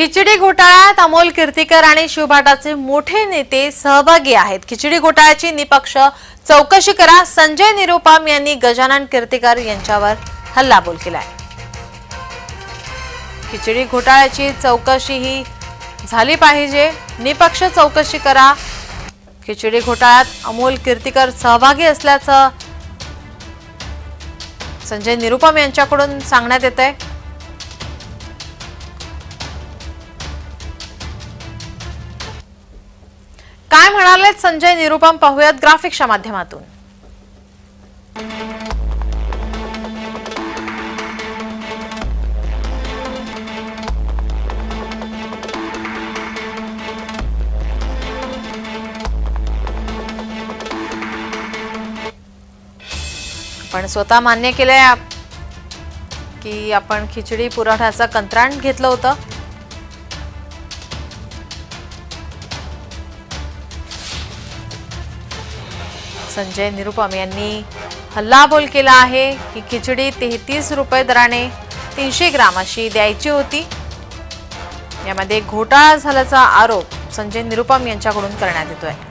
खिचडी घोटाळ्यात अमोल कीर्तीकर आणि शिवभाटाचे मोठे नेते सहभागी आहेत. खिचडी घोटाळ्याची निपक्ष चौकशी करा. संजय निरुपम यांनी गजानन कीर्तीकर यांच्यावर हल्लाबोल केलाय. खिचडी घोटाळ्याची चौकशी ही झाली पाहिजे. निपक्ष चौकशी करा. खिचडी घोटाळ्यात अमोल कीर्तीकर सहभागी असल्याचं संजय निरुपम यांच्याकडून सांगण्यात येत आहे काय म्हणालेत संजय निरुपम पाहूयात ग्राफिक्सच्या माध्यमातून. पण स्वतः मान्य केलंय की आपण खिचडी पुरवठ्याचं कंत्राट घेतलं होतं. संजय निरुपम यांनी हल्लाबोल केला आहे. की खिचडी तेहतीस रुपये दराने तीनशे ग्राम अशी द्यायची होती. यामध्ये घोटाळा झाल्याचा आरोप संजय निरुपम यांच्याकडून करण्यात येतोय.